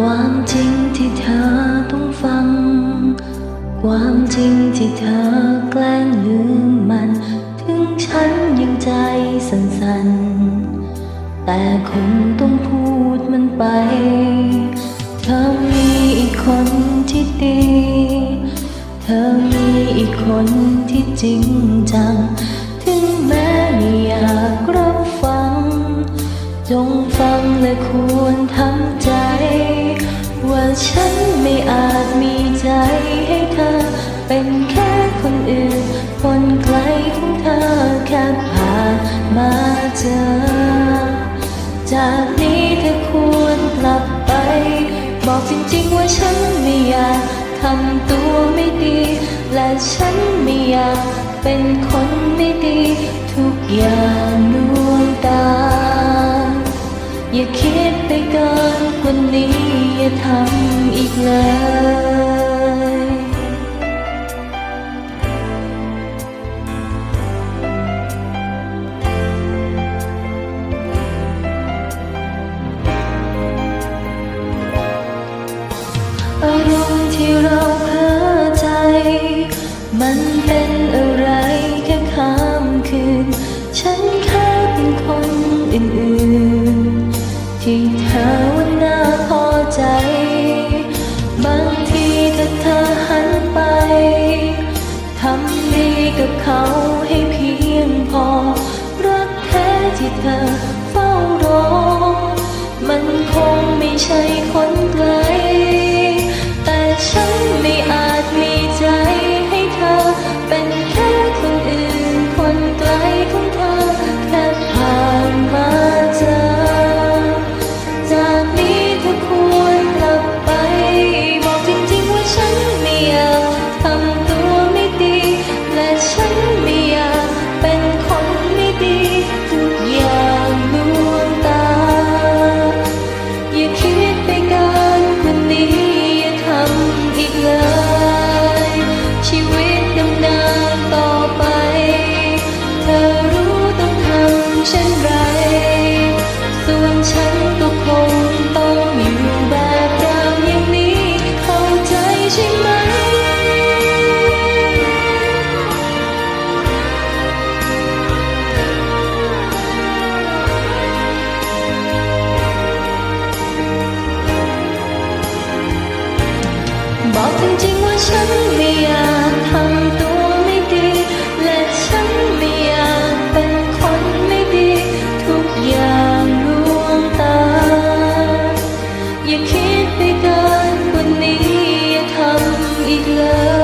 ความจริงที่เธอต้องฟัง ความจริงที่เธอแกล้งลืมมัน ถึงฉันยังใจสั่นๆ แต่คงต้องพูดมันไป เธอมีอีกคนที่ดี เธอมีอีกคนที่จริงจัง ถึงแม้ไม่อยากรับ จงฟังและควรทำใจ ว่าฉันไม่อาจมีใจให้เธอ เป็นแค่คนอื่น คนไกลของเธอแค่ผ่านมาเจอ จากนี้เธอควรกลับไป บอกจริงๆว่าฉันไม่อยากทำตัวไม่ดี และฉันไม่อยากเป็นคนไม่ดีทุกอย่าง อย่าคิดไปเกินกว่านี้อย่าทำอีกเลยอาร กับเขาให้เพียงพอ รักแท้ที่เธอเฝ้ารอ มันคงไม่ใช่ ฉันไม่อยากทำตัวไม่ดี และฉันไม่อยากเป็นคนไม่ดี ทุกอย่างลวงตา อย่าคิดไปเกิกว่านี้อย่าทำอีกเลย